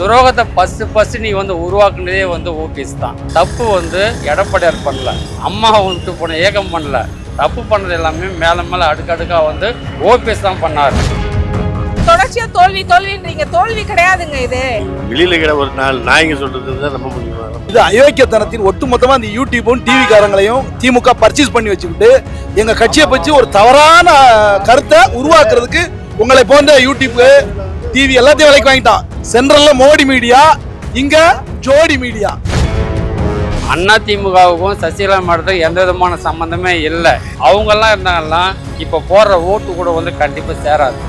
துரோகத்தை first first நீ வந்து உருவாக்குனதே வந்து ஓபிஎஸ் தான். தப்பு வந்து எடப்பாடியார் பண்ணல. அம்மா வந்துட்டு போன ஏகம் பண்ணல. தப்பு பண்ணது எல்லாமே மேல மேல அடுக்கடுக்கா வந்து ஓபிஎஸ் தான் பண்ணாரு. தொடர்ச்சியா தோல்வி தோல்வின்றீங்க. தோல்வி கிடையாதுங்க இது. வெளியில இருக்கிற ஒரு நாள் நாய்ங்க சொல்றது தான் நம்ப முடியுமா இது அயோக்கியத்தனத்தின் ஒட்டுமொத்தமா அந்த யூடியூப்பும் டிவி காரங்களையும் திமுக பர்ச்சேஸ் பண்ணி வச்சுக்கிட்டு எங்க கட்சியை பற்றி ஒரு தவறான கருத்தை உருவாக்குறதுக்கு உங்களை போன்ற யூடியூப் டிவி எல்லாத்தையும் விலைக்கு வாங்கிட்டான் சென்ட்ரல்ல மோடி மீடியா இங்க ஜோடி மீடியா. அண்ணா திமுகவுக்கும் சசிகலா மாவட்டத்துக்கும் எந்த விதமான சம்பந்தமே இல்லை. அவங்கெல்லாம் இருந்தாங்கன்னா இப்போ போடுற ஓட்டு கூட வந்து கண்டிப்பாக சேராது.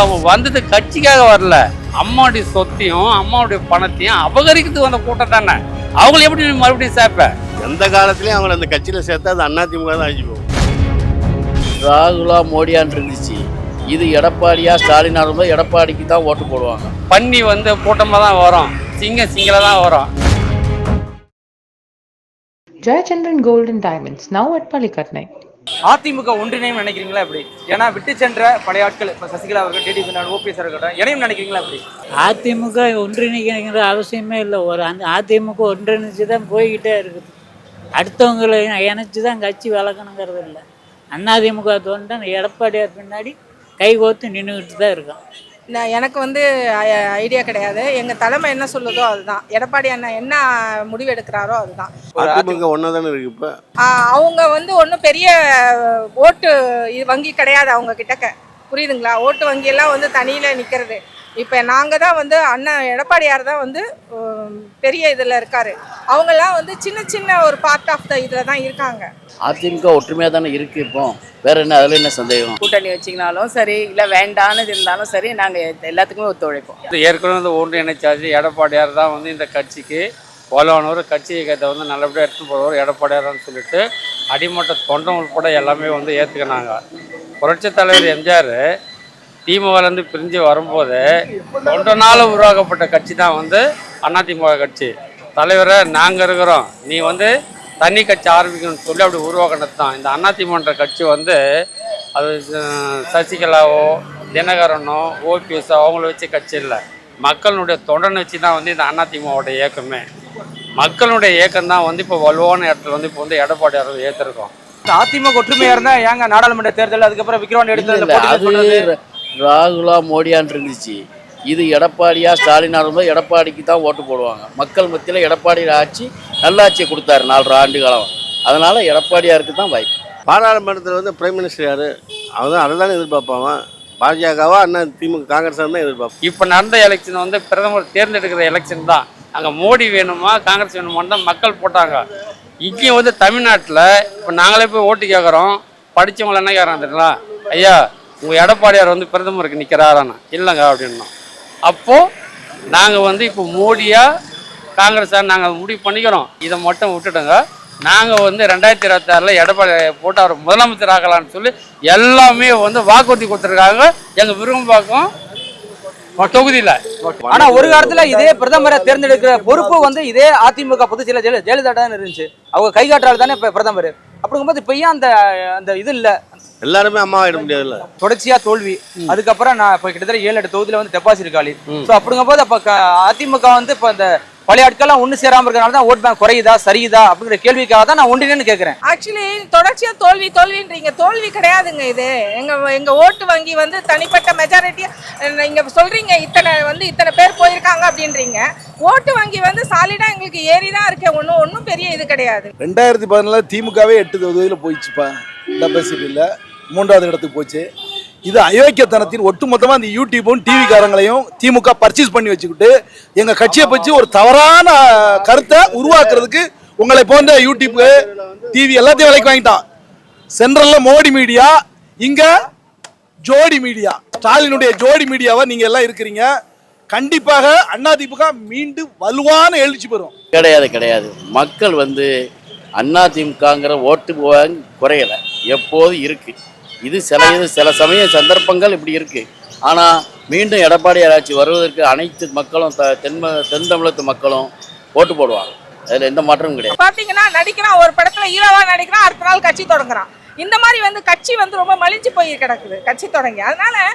அவங்க வந்தது கட்சிக்காக வரல. அம்மாவுடைய சொத்தையும் அம்மாவுடைய பணத்தையும் அபகரிக்கிறதுக்கு வந்த கூட்டம் தானே. அவங்கள எப்படி மறுபடியும் சேர்ப்ப எந்த காலத்துலயும் அவங்கள அந்த கட்சியில சேர்த்தா அது அண்ணா திமுக தான் அழிச்சு போகும். ராகுலா மோடியான் இருந்துச்சு. இது எடப்பாடியா ஸ்டாலினா இருக்கும்போது எடப்பாடிக்கு தான் ஓட்டு போடுவாங்க. பன்னி வந்து கூட்டமாக தான் வரும். சிங்கம் சிங்கில தான் வரும். Gold and Diamonds, now at Palikatnai. AIADMK ஒன்றிணையும் நினைக்கிறீங்களா எப்படி? ஏன்னா விட்டு சென்ற பழைய ஆட்கள் இப்போ சசிகலா அவர்கள் டிடிபி ஓபிஎஸ் இருக்கட்டும் இணையும் நினைக்கிறீங்களா எப்படி? அதிமுக ஒன்றிணைக்கிற அவசியமே இல்லை. ஒரு அந்த அதிமுக ஒன்றிணைச்சு தான் போய்கிட்டே இருக்குது. அடுத்தவங்களை இணைச்சு தான் கட்சி வளர்க்கணுங்கிறது இல்லை. அதிமுக தோன்றா எடப்பாடியார் பின்னாடி கை கோத்து நின்றுக்கிட்டு தான் இருக்கான். நான் எனக்கு வந்து ஐடியா கிடையாது. எங்க தலைமை என்ன சொல்லுதோ அதுதான். எடப்பாடி அண்ணா என்ன முடிவு எடுக்கிறாரோ அதுதான் அதிமுக ஒன்னா தானே இருக்கு இப்ப? ஆஹ் அவங்க வந்து ஒன்றும் பெரிய ஓட்டு இது வங்கி கிடையாது அவங்க கிட்டக்க புரியுதுங்களா? ஓட்டு வங்கி எல்லாம் வந்து தனியில நிக்கிறது. இப்போ நாங்கள் தான் வந்து அண்ணன் எடப்பாடியார் தான் வந்து பெரிய இதில் இருக்காரு. அவங்கெல்லாம் வந்து சின்ன சின்ன ஒரு பார்ட் ஆஃப் த இதில் தான் இருக்காங்க. அதிமுக ஒற்றுமையாக தானே இருக்கு இப்போ. வேற என்ன அதில் என்ன சந்தேகம்? கூட்டணி வச்சிங்கனாலும் சரி இல்லை வேண்டான்னு இருந்தாலும் சரி நாங்கள் எல்லாத்துக்குமே ஒத்துழைப்போம். இது ஏற்கனவே வந்து ஒன்று இணைச்சாச்சு. எடப்பாடியார் தான் வந்து இந்த கட்சிக்கு வலுவானவர். கட்சி இயக்கத்தை வந்து நல்லபடியாக எடுத்துன்னு போகிறவர் எடப்பாடியார்னு சொல்லிட்டு அடிமட்ட தொண்டம் உட்பட எல்லாமே வந்து ஏற்றுக்கினாங்க புரட்சித் தலைவர் எம்ஜிஆர் திமுகலேருந்து பிரிஞ்சு வரும்போது தொண்டனால உருவாக்கப்பட்ட கட்சி தான் வந்து அதிமுக கட்சி. தலைவரை நாங்கள் இருக்கிறோம். நீ வந்து தனி கட்சி ஆரம்பிக்கணும்னு சொல்லி அப்படி உருவாக்கினது தான். இந்த அதிமுகன்ற கட்சி வந்து அது சசிகலாவோ தினகரனோ ஓபிஎஸ் அவங்கள வச்சு கட்சி இல்லை. மக்களுடைய தொண்டனை வச்சு தான் வந்து இந்த அதிமுகவோட இயக்கமே. மக்களுடைய இயக்கம் தான் வந்து இப்போ வலுவான இடத்துல வந்து இப்போ வந்து எடப்பாடியார் ஏற்றிருக்கோம் இந்த அதிமுக ஒற்றுமையா இருந்தா ஏங்க நாடாளுமன்ற தேர்தல் அதுக்கப்புறம் விக்ரவாண்டி எடுத்து ராகுலா மோடியான் இருந்துச்சு. இது எடப்பாடியா ஸ்டாலினா இருக்கும்போது எடப்பாடிக்கு தான் ஓட்டு போடுவாங்க. மக்கள் மத்தியில் எடப்பாடி ஆட்சி நல்லாட்சியை கொடுத்தாரு நாலரை ஆண்டு காலம். அதனால எடப்பாடியாருக்கு தான் வாய்ப்பு. பாராளுமன்றத்தில் வந்து பிரைம் மினிஸ்டர் யாரு? அவன் தான் அதை தானே எதிர்பார்ப்பான். பாஜகவா அண்ணா திமுக காங்கிரஸ் தான் எதிர்பார்ப்பான். இப்போ நடந்த எலெக்ஷன் வந்து பிரதமர் தேர்ந்தெடுக்கிற எலெக்ஷன் தான். அங்கே மோடி வேணுமா காங்கிரஸ் வேணுமான்னு தான் மக்கள் போட்டாங்க. இங்கேயும் வந்து தமிழ்நாட்டில் இப்போ நாங்களே போய் ஓட்டு கேட்குறோம் படித்தவங்கள என்ன கேட்குறாங்க தெரியுங்களா ஐயா உங்கள் எடப்பாடியார் வந்து பிரதமருக்கு நிற்கிறாரான்னு இல்லைங்க அப்படின்னோம் அப்போது நாங்கள் வந்து இப்போ மோடியாக காங்கிரஸார் நாங்கள் முடிவு பண்ணிக்கிறோம். இதை மட்டும் விட்டுடுங்க. நாங்கள் வந்து ரெண்டாயிரத்தி இருபத்தாறில் எடப்பாடி போட்டு அவர் முதலமைச்சர் ஆகலாம்னு சொல்லி எல்லாமே வந்து வாக்குறுதி கொடுத்துருக்காங்க. எங்கள் விரும்பாக்கம் தொகுதியில் ஆனா ஒரு காலத்துல இதே பிரதமரை தேர்ந்தெடுக்கிற பொறுப்பு வந்து இதே அதிமுக பொதுச் செயலர் ஜெயலலிதா தான் இருந்துச்சு. அவங்க கை காட்டுறாள் தானே இப்போ பிரதமர். அப்படிங்கும்போது இப்ப ஏன் அந்த அந்த இது இல்லை? எல்லாருமே அம்மா ஆயிட முடியாதுல்ல. தொடர்ச்சியா தோல்வி. அதுக்கப்புறம் நான் இப்ப கிட்டத்தட்ட ஏழு எட்டு தொகுதியில வந்து டெபாசிட் காலி. ஸோ அப்படிங்கும்போது அப்ப க- அதிமுக வந்து இப்ப இந்த பழைய ஆட்கள்லாம் ஒண்ணு சேராம இருக்கனால தான் ஓட் பேங்க் குறையுதா சரியுதா அப்படிங்கிற கேள்விக்காக தான் நான் ஒன்றினு கேட்கறேன் ஆக்சுவலி தொடர்ச்சியா தோல்வி தோல்வின்றீங்க. தோல்வி கிடையாதுங்க இது. எங்க எங்க ஓட்டு வங்கி வந்து தனிப்பட்ட மெஜாரிட்டி நீங்க சொல்றீங்க இத்தனை வந்து இத்தனை பேர் போயிருக்காங்க அப்படின்றீங்க. ஓட்டு வங்கி வந்து சாலிடா எங்களுக்கு ஏறி தான் இருக்கு. ஒன்றும் ஒன்றும் பெரிய இது கிடையாது. ரெண்டாயிரத்தி பதினால திமுகவே எட்டு தொகுதியில் போயிடுச்சுப்பா. டெபாசிட்டில் மூன்றாவது இடத்துக்கு போச்சு. இது அயோக்கியத்தனத்தின் ஒட்டுமொத்தமாக அந்த யூடியூப்பும் டிவிக்காரங்களையும் திமுக பர்ச்சேஸ் பண்ணி வச்சுக்கிட்டு எங்கள் கட்சியை பற்றி ஒரு தவறான கருத்தை உருவாக்குறதுக்கு உங்களை போன்ற யூடியூப்பு டிவி எல்லாத்தையும் விலைக்கு வாங்கிட்டான். சென்ட்ரலில் மோடி மீடியா இங்கே ஜோடி மீடியா. ஸ்டாலினுடைய ஜோடி மீடியாவை நீங்கள் எல்லாம் இருக்கிறீங்க. கண்டிப்பாக அதிமுக மீண்டும் வலுவான எழுச்சி பெறும். கிடையாது கிடையாது. மக்கள் வந்து அதிமுகங்கிற ஓட்டு குறையலை குறையல. எப்போதும் இருக்குது இது சில இது சில சமய சந்தர்ப்பங்கள் இப்படி இருக்கு. ஆனால் மீண்டும் எடப்பாடி ஆட்சி வருவதற்கு அனைத்து மக்களும் த- தென் தென் தமிழகத்து மக்களும் ஓட்டு போடுவாங்க. அதில் எந்த மாற்றமும் கிடையாது. பார்த்தீங்கன்னா நடிக்கிறான் ஒரு படத்தில் ஹீரோவாக நடிக்கிறான் அடுத்த நாள் கட்சி தொடங்குறான். இந்த மாதிரி வந்து கட்சி வந்து ரொம்ப மலிஞ்சு போய் கிடக்குது கட்சி தொடங்கி. அதனால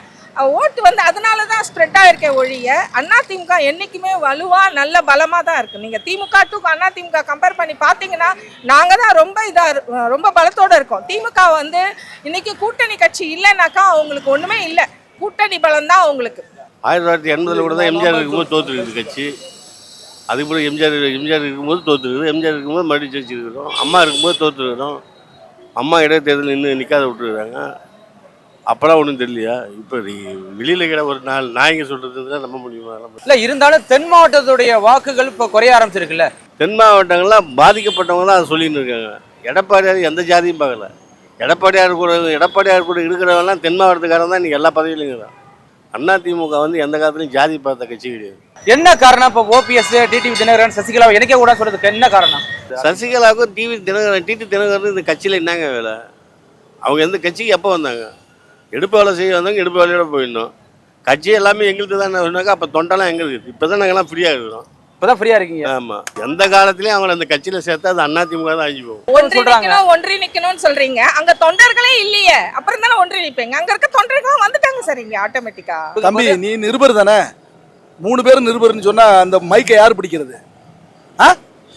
ஓட்டு வந்து அதனால தான் ஸ்ப்ரெட் ஆயிருக்கே ஒழிய அண்ணா திமுக என்றைக்குமே வலுவாக நல்ல பலமாக தான் இருக்குது நீங்கள் திமுக டு அண்ணா திமுக கம்பேர் பண்ணி பார்த்தீங்கன்னா நாங்கள் தான் ரொம்ப இதாக ரொம்ப பலத்தோடு இருக்கோம். திமுக வந்து இன்றைக்கி கூட்டணி கட்சி இல்லைனாக்கா அவங்களுக்கு ஒன்றுமே இல்லை. கூட்டணி பலம் தான் அவங்களுக்கு. ஆயிரத்தி தொள்ளாயிரத்தி எண்பதில் கூட தான் எம்ஜிஆர் இருக்கும்போது தோற்றுருக்குது கட்சி. அதுக்கப்புறம் எம்ஜிஆர் எம்ஜிஆர் இருக்கும்போது தோற்றுருக்குது எம்ஜிஆர் இருக்கும்போது மறுபடியும் ஜெயிச்சிருக்கிறோம். அம்மா இருக்கும்போது தோற்றுருக்கிறோம் அம்மா இடைத்தேர்தல் இன்னும் நிற்காத விட்டுருக்காங்க அப்போலாம் ஒன்றும் தெரியலையா? இப்போ வெளியில் கிட ஒரு நாள் நாய்ங்க சொல்கிறது நம்ப முடியுமா? இல்ல இருந்தாலும் தென் மாவட்டத்துடைய வாக்குகள் இப்போ குறைய ஆரம்பிச்சிருக்குல்ல. தென் மாவட்டங்கள்லாம் பாதிக்கப்பட்டவங்க தான் அதை சொல்லின்னு இருக்காங்க. எடப்பாடியார் எந்த ஜாதியும் பார்க்கல. எடப்பாடியார் கூட எடப்பாடியார் கூட இருக்கிறவங்கலாம் தென் மாவட்டத்துக்காரன் தான் இன்றைக்கி எல்லா பதவியிலும் இருக்கிறான். அண்ணா திமுக வந்து எந்த காலத்துலையும் ஜாதி பார்த்த கட்சி கிடையாது. என்ன காரணம்? இப்போ ஓபிஎஸ் டிடிவி தினகரன் சசிகலா எனக்கே கூட சொல்றதுக்கு என்ன காரணம்? சசிகலாவுக்கும் டிவி தினகரன் டிடி தினகரன் இந்த கட்சியில் என்னங்க வேலை? அவங்க எந்த கட்சிக்கு எப்போ வந்தாங்க? எடுப்பு வேலை செய்ய வந்தாங்க எடுப்பு வேலையோட போயிடணும். கட்சி எல்லாமே எங்களுக்கு தான் சொன்னாக்கா அப்போ தொண்டெல்லாம் எங்கே இருக்குது இப்போ தான் நாங்கள்லாம் ஃப்ரீயாக இருக்கிறோம். இப்பதான் ஃப்ரீயா இருக்கீங்க. ஆமாம் எந்த காலத்துலேயும் அவங்கள அந்த கட்சியில் சேர்த்தா அது அண்ணா திமுக தான் அழிஞ்சு போகும். ஒன்றி சொல்றாங்க. நிக்கணும் ஒன்றி நிக்கணும்னு சொல்றீங்க. அங்க தொண்டர்களே இல்லையே. அப்புறம் தானே ஒன்றி நிப்பீங்க அங்க இருக்க தொண்டர்களும் வந்துட்டாங்க சார் இங்க ஆட்டோமேட்டிக்கா தம்பி நீ நிருபர் தானே? மூணு பேரும் நிருபர்னு சொன்னா அந்த மைக்கை யார் பிடிக்கிறது? ஆ?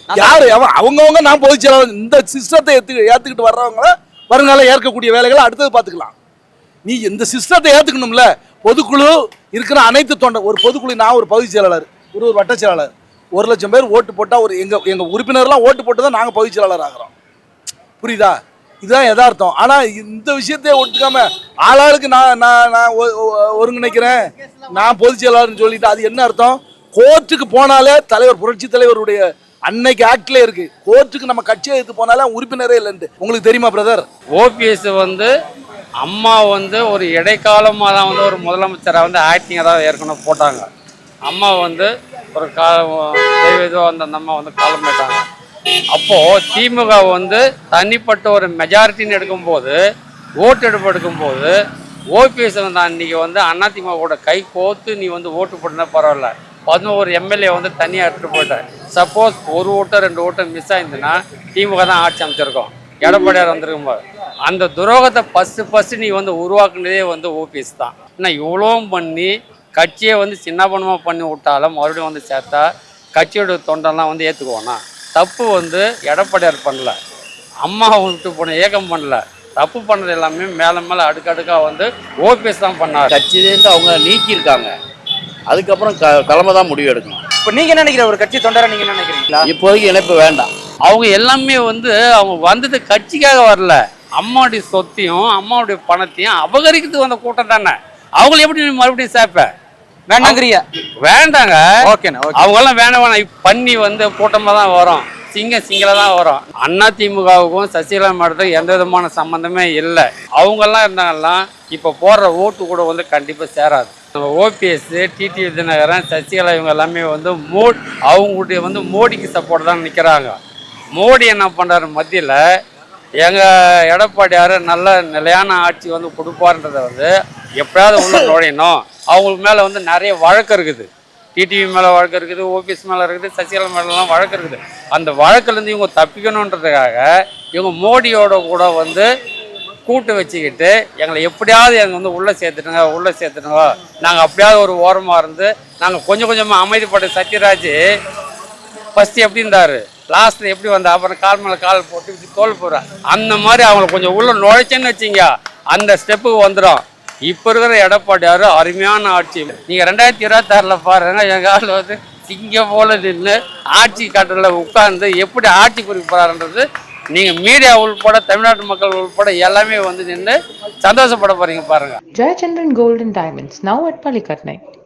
யாரு? அவங்கவங்க நான் பொதுச் செயலாளர். இந்த சிஸ்டத்தை ஏத்து ஏத்துக்கிட்டு வர்றவங்கள வருங்காலம் ஏற்கக்கூடிய வேலைகளை அடுத்தது பார்த்துக்கலாம். நீ இந்த சிஸ்டத்தை ஏற்றுக்கணும்ல பொதுக்குழு இருக்கிற அனைத்து தொண்டை ஒரு பொதுக்குழு நான் ஒரு பகுதி செயலாளர் ஒரு ஒரு வட்ட செயலாளர். ஒரு லட்சம் பேர் ஓட்டு போட்டால் ஒரு எங்கள் எங்கள் உறுப்பினர்லாம் ஓட்டு போட்டு தான் நாங்கள் பகுதி செயலாளர் ஆகிறோம். புரியுதா? இதுதான் எதார்த்தம் ஆனால் இந்த விஷயத்தை ஒட்டுக்காம ஆளாளுக்கு நான் நான் நான் ஒ- ஒருங்கிணைக்கிறேன். நான் பொதுச் செயலாளர்னு சொல்லிட்டு அது என்ன அர்த்தம்? கோர்ட்டுக்கு போனாலே தலைவர் புரட்சி தலைவருடைய அன்னைக்கு ஆக்ட்ல இருக்கு. கோர்ட்டுக்கு நம்ம கட்சியை எடுத்து போனாலே உறுப்பினரே இல்லைன்ட்டு. உங்களுக்கு தெரியுமா பிரதர்? ஓபிஎஸ் வந்து அம்மா வந்து ஒரு இடைக்காலமாக தான் வந்து ஒரு முதலமைச்சராக வந்து ஆக்டிங்காக தான் ஏற்கனவே போட்டாங்க. அம்மா வந்து ஒரு கா தெய்வதோ அந்த அந்த அம்மா வந்து காலம் போயிட்டாங்க. அப்போது திமுக வந்து தனிப்பட்ட ஒரு மெஜாரிட்டின்னு எடுக்கும்போது ஓட்டு எடுப்பு எடுக்கும்போது ஓபிஎஸ் வந்து அன்றைக்கி வந்து அதிமுக கூட கை கோத்து நீ வந்து ஓட்டு போட்டுனா பரவாயில்ல. பதினோரு எம்எல்ஏ வந்து தனியாக எடுத்துகிட்டு போயிட்டேன் சப்போஸ் ஒரு ஓட்டோ ரெண்டு ஓட்டோ மிஸ் ஆயிருந்துன்னா திமுக தான் ஆட்சி அமைச்சிருக்கோம். எடப்பாடியார் வந்திருக்கும் போது அந்த துரோகத்தை ஃபஸ்ட்டு ஃபஸ்ட்டு நீ வந்து உருவாக்குனதே வந்து ஓபிஎஸ் தான். இன்னும் இவ்வளோவும் பண்ணி கட்சியை வந்து சின்னபனமாக பண்ணி விட்டாலும் மறுபடியும் வந்து சேர்த்தா கட்சியோட தொண்டெல்லாம் வந்து ஏற்றுக்குவோண்ணா தப்பு வந்து எடப்பாடியார் பண்ணல. அம்மா விட்டு போன ஏகம் பண்ணல. தப்பு பண்ணது எல்லாமே மேலே மேலே அடுக்கடுக்காக வந்து ஓபிஎஸ் தான் பண்ணார். கட்சியிலேருந்து அவங்க நீக்கியிருக்காங்க. அதுக்கப்புறம் க தலைமை தான் முடிவு எடுக்கணும். இப்போ நீங்க என்ன நினைக்கிற ஒரு கட்சி தொண்டரா நீங்க என்ன நினைக்கிறீங்களா? இப்போதைக்கு இணைப்பு வேண்டாம். அவங்க எல்லாமே வந்து அவங்க வந்தது கட்சிக்காக வரல. அம்மாவுடைய சொத்தையும் அம்மாவுடைய பணத்தையும் அபகரிக்கிறதுக்கு வந்த கூட்டம் தானே? அவங்கள எப்படி மறுபடியும் சேர்ப்ப வேண்டாங்கிறியா வேண்டாங்க. ஓகேண்ணா ஓகே. அவங்கெல்லாம் வேணாம் வேணாம். பண்ணி வந்து கூட்டமாக தான் வரும். சிங்க சிங்கில தான் வரும். அண்ணா திமுகவுக்கும் சசிகலா மேடத்துக்கும் எந்த விதமான சம்மந்தமே இல்லை. அவங்கெல்லாம் இருந்தாங்கலாம் இப்போ போடுற ஓட்டு கூட வந்து கண்டிப்பாக சேராது. ஓபிஎஸ் டிடி தினகரன் சசிகலா இவங்க எல்லாமே வந்து மோ அவங்களுடைய வந்து மோடிக்கு சப்போர்ட் தான் நிற்கிறாங்க மோடி என்ன பண்ணுறாரு மத்தியில் எங்கள் எடப்பாடியார் நல்ல நிலையான ஆட்சி வந்து கொடுப்பார்ன்றதை வந்து எப்படியாவது உள்ள நுழையணும். அவங்களுக்கு மேலே வந்து நிறைய வழக்கு இருக்குது. டிடிவி மேலே வழக்கு இருக்குது ஓபிஎஸ் மேலே இருக்குது சசிகலா மேலெலாம் வழக்கு இருக்குது. அந்த வழக்குலேருந்து இவங்க தப்பிக்கணுன்றதுக்காக இவங்க மோடியோட கூட வந்து கூட்டு வச்சுக்கிட்டு எங்களை எப்படியாவது எங்கள் வந்து உள்ளே சேர்த்துட்டுங்க உள்ளே சேர்த்துட்டுங்க நாங்கள் அப்படியாவது ஒரு ஓரமாக இருந்து நாங்கள் கொஞ்சம் கொஞ்சமாக அமைதிப்பட்ட சத்யராஜ் ஃபஸ்ட்டு எப்படி இருந்தார்? லாஸ்ட்டில் எப்படி வந்தா? அப்புறம் கால் மேலே கால் போட்டு இப்படி தோல் போடுறான் அந்த மாதிரி அவங்கள கொஞ்சம் உள்ளே நுழைச்சேன்னு வச்சிங்க. அந்த ஸ்டெப்புக்கு வந்துடும் இப்போ இருக்கிற எடப்பாடியார் அருமையான ஆட்சி. நீங்கள் ரெண்டாயிரத்தி இருபத்தாறில் பாருங்க எங்கள் ஆள் வந்து சிங்கம் போல நின்று ஆட்சி கட்டலில் உட்கார்ந்து எப்படி ஆட்சி குறிக்க போகிறாருன்றது நீங்கள் மீடியா உள்பட தமிழ்நாட்டு மக்கள் உள்பட எல்லாமே வந்து நின்று சந்தோஷப்பட போகிறீங்க பாருங்கள் Jayachandran golden diamonds now now at